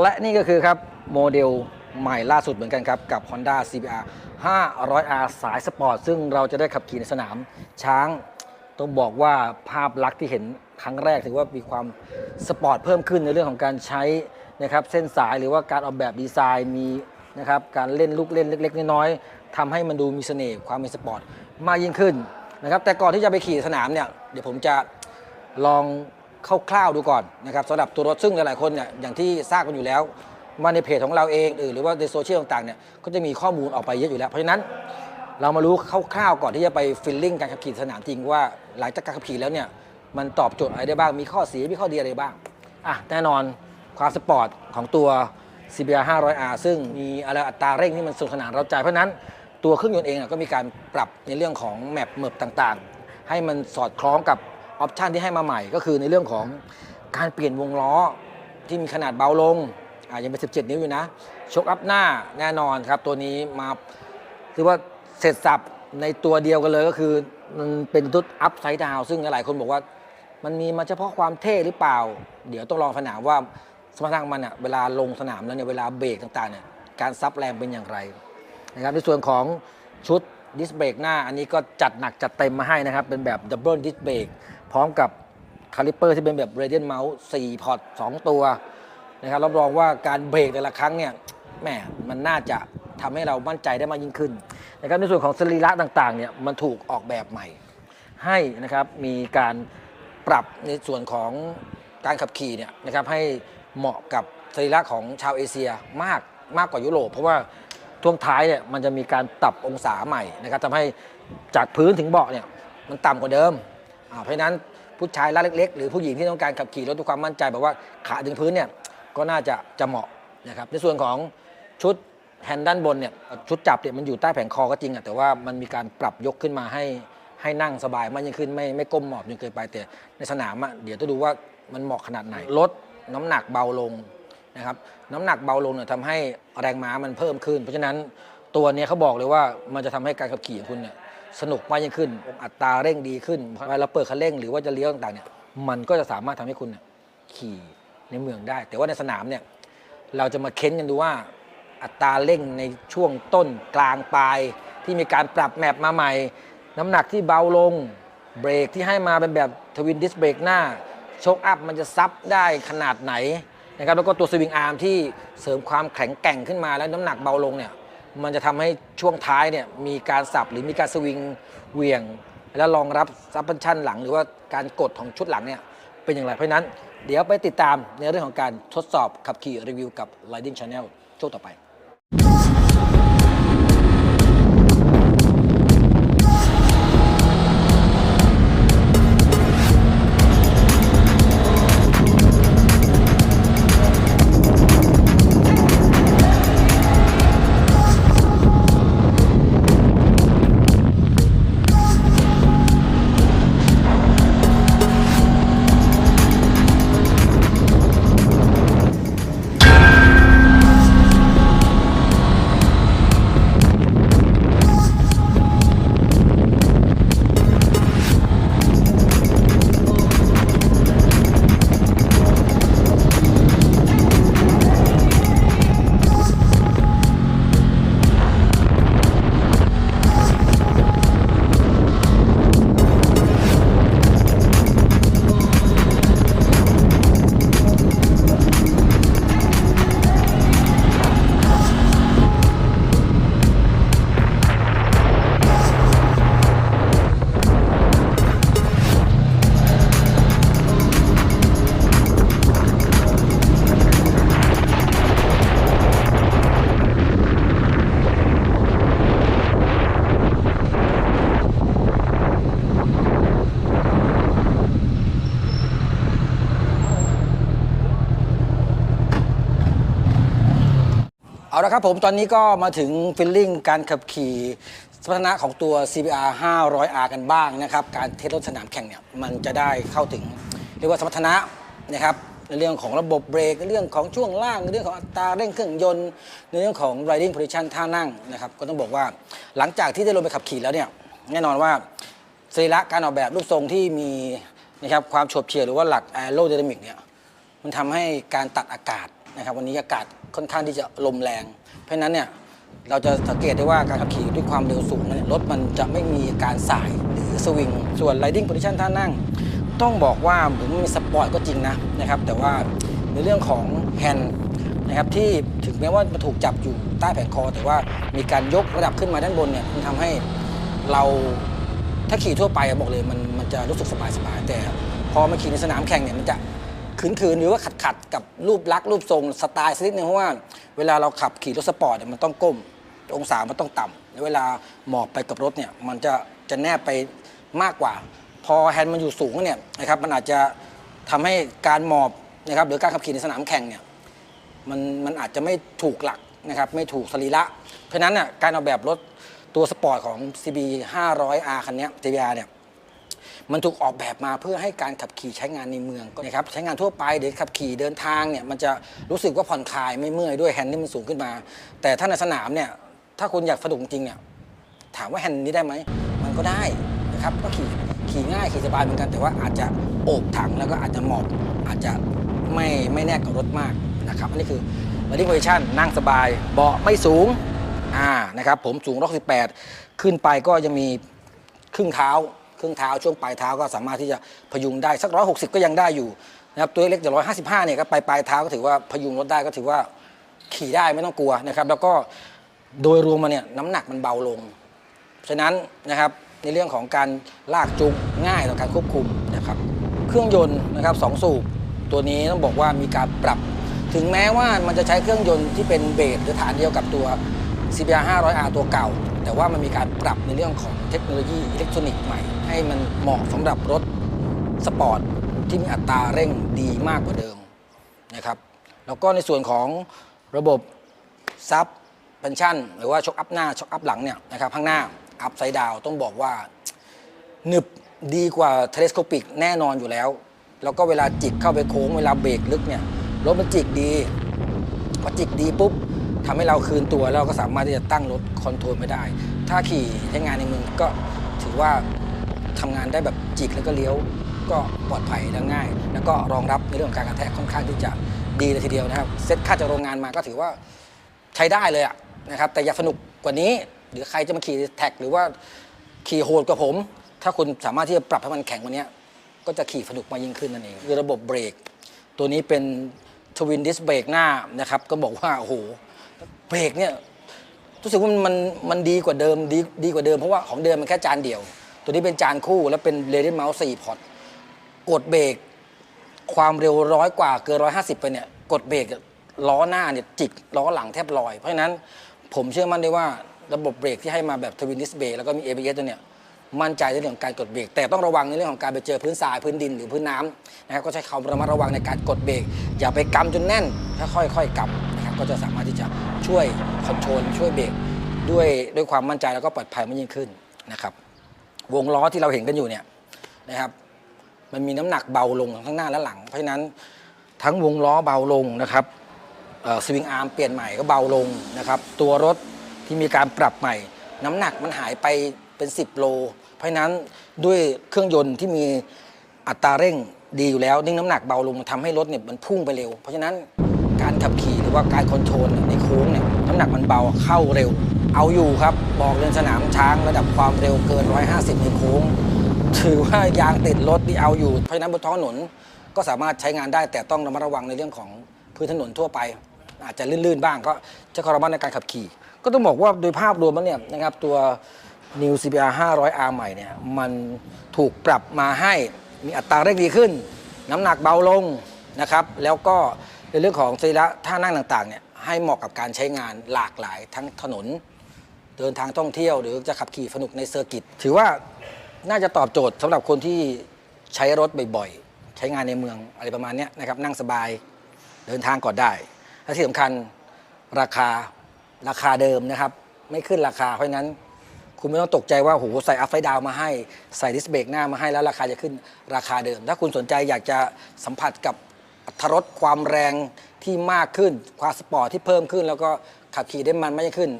และนี่ก็คือครับโมเดลใหม่ล่าสุดเหมือนกันครับ กับ Honda CBR 500R สายสปอร์ต ซึ่งเราจะได้ขับขี่ในสนามช้าง ต้องบอกว่าภาพลักษณ์ที่เห็นครั้งแรกถือว่ามีความสปอร์ตเพิ่มขึ้นในเรื่องของการใช้นะครับเส้นสายหรือว่าการออกแบบดีไซน์มีนะครับการเล่นลูกเล่นเล็ก ๆ น้อยๆทำให้มันดูมีเสน่ห์ความเป็นสปอร์ตมากยิ่งขึ้นนะครับแต่ก่อนที่จะไปขี่สนามเนี่ยเดี๋ยวผมจะลอง คร่าวๆดูก่อนนะครับสำหรับตัวรถซึ่งหลายๆคนเนี่ยอย่างที่ทราบกันอยู่แล้วว่าในเพจของเราเองหรือว่าในโซเชียลต่างๆเนี่ยก็จะมีข้อมูลออกไปเยอะอยู่แล้ว เพราะฉะนั้นเรามารู้คร่าวๆก่อนที่จะไปฟิลลิ่งการขับขี่สนามจริงว่าหลังจากการขับขี่แล้วเนี่ยมันตอบโจทย์อะไรได้บ้างมีข้อเสียมีข้อดีอะไรบ้างอะแน่นอนความสปอร์ตของตัว CBR 500R ซึ่งมีอะไรอัตราเร่งที่มันสนุกสนานเราใจเพราะฉะนั้นตัวเครื่องยนต์เองก็มีการปรับในเรื่องของแมปเมิบต่างๆ ให้มันสอดคล้องกับ ออปชันที่ให้มาใหม่ก็คือในเรื่องของการเปลี่ยนวงล้อที่มีขนาดเบาลงอะยังเป็น 17 นิ้วอยู่นะชกอัพหน้าแน่นอนครับ ตัวนี้มาถือว่าเสร็จสับในตัวเดียวกันเลยก็คือมันเป็นชุดอัพไซด์ดาวซึ่งหลายคนบอกว่ามันมีมาเฉพาะความเท่หรือเปล่า เดี๋ยวต้องลองสนามว่าสมรรถนะมันอะเวลาลงสนามแล้วเนี่ยเวลาเบรกต่างๆเนี่ยการซับแรงเป็นอย่างไรนะครับในส่วนของชุดดิสเบรกหน้า อันนี้ก็จัดหนักจัดเต็มมาให้นะครับ เป็นแบบดับเบิลดิสเบรก พร้อมกับคาลิปเปอร์ที่เป็นแบบเรเดียนเมาส์4พอร์ต2ตัวนะครับรับรองว่าการเบรกแต่ละครั้งเนี่ยแหมมันน่าจะทำให้เรามั่นใจได้มากยิ่งขึ้นนะครับในส่วนของสรีระต่างๆเนี่ยมันถูกออกแบบใหม่ ให้นะครับมีการปรับในส่วนของการขับขี่เนี่ยนะครับให้เหมาะกับสรีระของชาวเอเชียมากมากกว่ายุโรป เพราะว่าช่วงท้ายเนี่ยมันจะมีการปรับองศาใหม่นะครับทำให้จากพื้นถึงเบาะเนี่ยมันต่ำกว่าเดิม เพราะฉะนั้นผู้ชายร่างเล็กๆ หรือผู้หญิงที่ต้องการขับขี่รถด้วยความมั่นใจแบบว่าขาถึงพื้นเนี่ยก็น่าจะจะเหมาะนะครับในส่วนของชุดแฮนด์ด้านบนเนี่ยชุดจับเนี่ยมันอยู่ใต้แผงคอก็จริงอะแต่ว่ามันมีการปรับยกขึ้นมาให้ให้นั่งสบายมากยิ่งขึ้นไม่ไม่ก้มหมอบจนเกินไปแต่ในสนามอะเดี๋ยวต้องดูว่ามันเหมาะขนาดไหนลดน้ำหนักเบาลงนะครับน้ำหนักเบาลงเนี่ยทำให้แรงม้ามันเพิ่มขึ้น เพราะฉะนั้นตัวนี้เขาบอกเลยว่ามันจะทำให้การขับขี่ของคุณเนี่ย สนุกมากยิ่งขึ้น อัตราเร่งดีขึ้นเวลาเราเปิดคันเร่งหรือว่าจะเลี้ยวต่างๆเนี่ยมันก็จะสามารถทำให้คุณเนี่ยขี่ในเมืองได้ แต่ว่าในสนามเนี่ยเราจะมาเค้นกันดูว่า อัตราเร่งในช่วงต้นกลางปลาย ที่มีการปรับแมปมาใหม่ น้ำหนักที่เบาลงเบรกที่ให้มาเป็นแบบทวินดิสเบรกหน้าโชคอัพมันจะซับได้ขนาดไหนนะครับแล้วก็ตัวสวิงอาร์มที่เสริมความแข็งแกร่งขึ้นมาแล้วน้ำหนักเบาลงเนี่ย มันจะทำให้ช่วงท้ายเนี่ยมีการสับหรือมีการสวิงเหวี่ยง แล้วรองรับซับพันชั่นหลัง หรือว่าการกดของชุดหลังเนี่ยเป็นอย่างไรเพราะฉะนั้น เดี๋ยวไปติดตามในเรื่องของการทดสอบขับขี่รีวิวกับ Riding Channel ช่วงต่อไป เอาละครับผมตอนนี้ก็มาถึงฟิลลิ่งการขับขี่สมรรถนะของตัว CBR 500R กันบ้างนะครับ การเทสรถสนามแข่งเนี่ยมันจะได้เข้าถึง เรียกว่าสมรรถนะนะครับในเรื่องของระบบเบรกในเรื่องของช่วงล่างในเรื่องของอัตราเร่งเครื่องยนต์ ในเรื่องของ riding position ท่านั่งนะครับก็ต้องบอกว่าหลังจากที่ได้ลงไปขับขี่แล้วเนี่ยแน่นอนว่าสรีระการออกแบบรูปทรงที่มีนะครับความโฉบเฉี่ยวหรือว่าหลัก aerodynamic เนี่ยมันทำให้การตัดอากาศ นะครับวันนี้อากาศค่อนข้างที่จะลมแรง เพราะฉะนั้นเนี่ยเราจะสังเกตได้ว่าการขับขี่ด้วยความเร็วสูงเนี่ยรถมันจะไม่มีการสายหรือสวิง ส่วน riding position ท่านั่ง ต้องบอกว่าถึงมันมีสปอร์ตก็จริงนะนะครับแต่ว่าในเรื่องของแฮนด์นะครับที่ถึงแม้ว่ามันถูกจับอยู่ใต้แผงคอ แต่ว่ามีการยกระดับขึ้นมาด้านบนเนี่ยมันทำให้เราถ้าขี่ทั่วไปบอกเลยมันมันจะรู้สึกสบายสบายแต่พอมาขี่ในสนามแข่งเนี่ยมันจะ ขืนๆ หรือว่าขัดขัดๆ กับรูปลักษณ์รูปทรงสไตล์สักนิดนึงเพราะว่าเวลาเราขับขี่รถสปอร์ตเนี่ยมันต้องก้ม องศามันต้องต่ำแล้วเวลาหมอบไปกับรถเนี่ยมันจะจะแนบไปมากกว่า พอแฮนด์มันอยู่สูงเนี่ยนะครับมันอาจจะทำให้การหมอบนะครับหรือการขับขี่ในสนามแข่งเนี่ยมันมันอาจจะไม่ถูกหลักนะครับไม่ถูกสรีระ เพราะฉะนั้นน่ะการออกแบบรถตัวสปอร์ตของ CB 500R คันนี้ย CBR เนี่ย มันถูกออกแบบมาเพื่อให้การขับขี่ใช้งานในเมืองนะครับใช้งานทั่วไปหรือขับขี่เดินทางเนี่ยมันจะรู้สึกว่าผ่อนคลายไม่เมื่อยด้วยแฮนด์ที่มันสูงขึ้นมา แต่ถ้าในสนามเนี่ยถ้าคุณอยากสนุกจริงเนี่ยถามว่าแฮนด์นี้ได้ไหมมันก็ได้นะครับก็ขี่ขี่ง่ายขี่สบายเหมือนกันแต่ว่าอาจจะโอบถังแล้วก็อาจจะหมอบอาจจะไม่ไม่แนกกับรถมากนะครับอันนี้คือ riding position นั่งสบาย เบาะไม่สูงอ่านะครับผมสูง118ขึ้นไปก็ยังมีครึ่งเท้า ครึ่งเท้าช่วงปลายเท้าก็สามารถที่จะพยุงได้สักร้อยหกสิบก็ยังได้อยู่นะครับตัวเล็กจากร้อยห้าสิบห้าเนี่ยก็ไปปลายเท้าก็ถือว่าพยุงรถได้ก็ถือว่าขี่ได้ไม่ต้องกลัวนะครับ แล้วก็โดยรวมมาเนี่ยน้ำหนักมันเบาลง ฉะนั้นนะครับในเรื่องของการลากจูงง่ายต่อการควบคุมนะครับ เครื่องยนต์นะครับสองสูบตัวนี้ต้องบอกว่ามีการปรับ ถึงแม้ว่ามันจะใช้เครื่องยนต์ที่เป็นเบสหรือฐานเดียวกับตัว CBR 500R ตัวเก่า แต่ว่ามันมีการปรับในเรื่องของเทคโนโลยีอิเล็กทรอนิกส์ใหม่ ให้มันเหมาะสำหรับรถสปอร์ตที่มีอัตราเร่งดีมากกว่าเดิมนะครับแล้วก็ในส่วนของระบบซับเพนชั่น หรือว่าช็อคอัพหน้าช็อคอัพหลังเนี่ยนะครับข้างหน้าอัพไซด์ดาวต้องบอกว่าหนึบดีกว่าเทเลสโคปิกแน่นอนอยู่แล้ว แล้วก็เวลาจิกเข้าไปโค้งเวลาเบรกลึกเนี่ยรถมันจิกดีพอจิกดีปุ๊บ ทำให้เราคืนตัวเราก็สามารถที่จะตั้งรถคอนโทรลไม่ได้ ถ้าขี่ใช้งานในเมืองก็ถือว่าทำงานได้แบบจิกแล้วก็เลี้ยวก็ปลอดภัยและง่าย แล้วก็รองรับในเรื่องของการกระแทกค่อนข้างที่จะดีเลยทีเดียวนะครับ เซ็ตค่าจากโรงงานมาก็ถือว่าใช้ได้เลยอะนะครับแต่อยากสนุกกว่านี้ หรือใครจะมาขี่แท็กหรือว่าขี่โหดกว่าผม ถ้าคุณสามารถที่จะปรับให้มันแข็งกว่านี้ก็จะขี่สนุกมายิ่งขึ้นนั่นเองคือระบบเบรกตัวนี้เป็นทวินดิสเบรกหน้านะครับก็บอกว่าโอ้โห เบรกเนี่ยรู้สึกว่ามันมันดีกว่าเดิมดีดีกว่าเดิมเพราะว่าของเดิมมันแค่จานเดียว ตัวนี้เป็นจานคู่แล้วเป็นเรด i เมาส์สี่พอร์ตกดเบรกความเร็วร้อยกว่าเกินร้อยห้าสิบไปเนี่ยกดเบรกล้อหน้าเนี่ยจิกล้อหลังแทบลอย เพราะฉะนั้นผมเชื่อมั่นได้ว่าระบบเบรกที่ให้มาแบบทวินดิสเบรกแล้วก็มี ABS ตัวเนี่ยมั่นใจในเรื่องของการกดเบรกแต่ต้องระวังในเรื่องของการไปเจอพื้นทรายพื้นดินหรือพื้นน้ำนะครับก็ใช้ความระมัดระวังในการกดเบรกอย่าไปกำจนแน่นถ้าค่อยๆกำนะครับก็จะสามารถที่จะ ช่วยคอนโทรลช่วยเบรกด้วยด้วยความมั่นใจแล้วก็ปลอดภัยมากยิ่งขึ้นนะครับ วงล้อที่เราเห็นกันอยู่เนี่ยนะครับ มันมีน้ำหนักเบาลงทั้งหน้าและหลัง เพราะฉะนั้นทั้งวงล้อเบาลงนะครับสวิงอาร์มเปลี่ยนใหม่ก็เบาลงนะครับ ตัวรถที่มีการปรับใหม่ น้ำหนักมันหายไปเป็น 10 โล เพราะฉะนั้นด้วยเครื่องยนต์ที่มีอัตราเร่งดีอยู่แล้ว นิ่งน้ำหนักเบาลงทำให้รถเนี่ยมันพุ่งไปเร็ว เพราะฉะนั้น การขับขี่หรือว่าการคอนโทรลในโค้งเนี่ยน้ำหนักมันเบาเข้าเร็ว เอาอยู่ครับบอกเรือนสนามช้างระดับความเร็วเกิน 150 ในโค้ง ถือว่ายางติดรถที่เอาอยู่ เพราะฉะนั้นบนท้องถนนก็สามารถใช้งานได้แต่ต้องระมัดระวังในเรื่องของพื้นถนนทั่วไป อาจจะลื่นๆบ้างก็จะขอระมัดในการขับขี่ ก็ต้องบอกว่าโดยภาพรวมแล้วเนี่ยนะครับตัว New CBR 500R ใหม่เนี่ยมันถูกปรับมาให้มีอัตราเร่งดีขึ้น น้ำหนักเบาลงนะครับ แล้วก็ ในเรื่องของสรีระท่านั่งต่างๆเนี่ยให้เหมาะกับการใช้งานหลากหลายทั้งถนน เดินทางท่องเที่ยวหรือจะขับขี่สนุกในเซอร์กิตถือว่าน่าจะตอบโจทย์สำหรับคนที่ใช้รถบ่อยๆ ใช้งานในเมืองอะไรประมาณนี้นะครับนั่งสบายเดินทางก่อนได้ และที่สำคัญราคาราคาเดิมนะครับ ไม่ขึ้นราคาเพราะนั้น คุณไม่ต้องตกใจว่าโหใส่อัพไซด์ดาวมาให้ใส่ดิสเบรกหน้ามาให้แล้วราคาจะขึ้นราคาเดิม ถ้าคุณสนใจอยากจะสัมผัสกับ อัตรสความแรงที่มากขึ้น ความสปอร์ตที่เพิ่มขึ้น แล้วก็ขับขี่ได้มันมากยิ่งขึ้น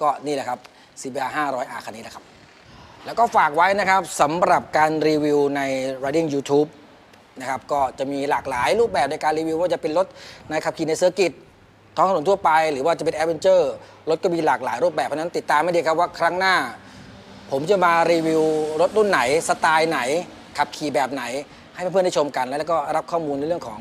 ก็นี่แหละครับ CBR 500R คันนี้นะครับ แล้วก็ฝากไว้นะครับสำหรับการรีวิวใน Riding YouTube นะครับก็จะมีหลากหลายรูปแบบในการรีวิว ว่าจะเป็นรถในขับขี่ในเซอร์กิตท้องถนนทั่วไป หรือว่าจะเป็นแอดเวนเจอร์รถก็มีหลากหลายรูปแบบเพราะฉะนั้นติดตามไม่ดีครับว่าครั้งหน้า ผมจะมารีวิวรถรุ่นไหนสไตล์ไหน ขับขี่แบบไหน ให้เพื่อนๆได้ชมกัน แล้วก็รับข้อมูลในเรื่องของ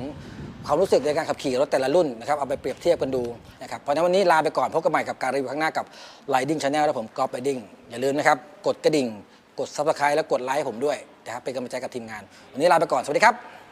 ความรู้สึกในการขับขี่รถแต่ละรุ่นนะครับเอาไปเปรียบเทียบกันดูนะครับเพราะฉะนั้นวันนี้ลาไปก่อนพบกันใหม่กับการรีวิวข้างหน้ากับ Riding Channel และผมกอล์ฟ Riding อย่าลืมนะครับกดกระดิ่ง กด Subscribe และกดไลค์ผมด้วยนะครับเป็นกำลังใจกับทีมงาน วันนี้ลาไปก่อนสวัสดีครับ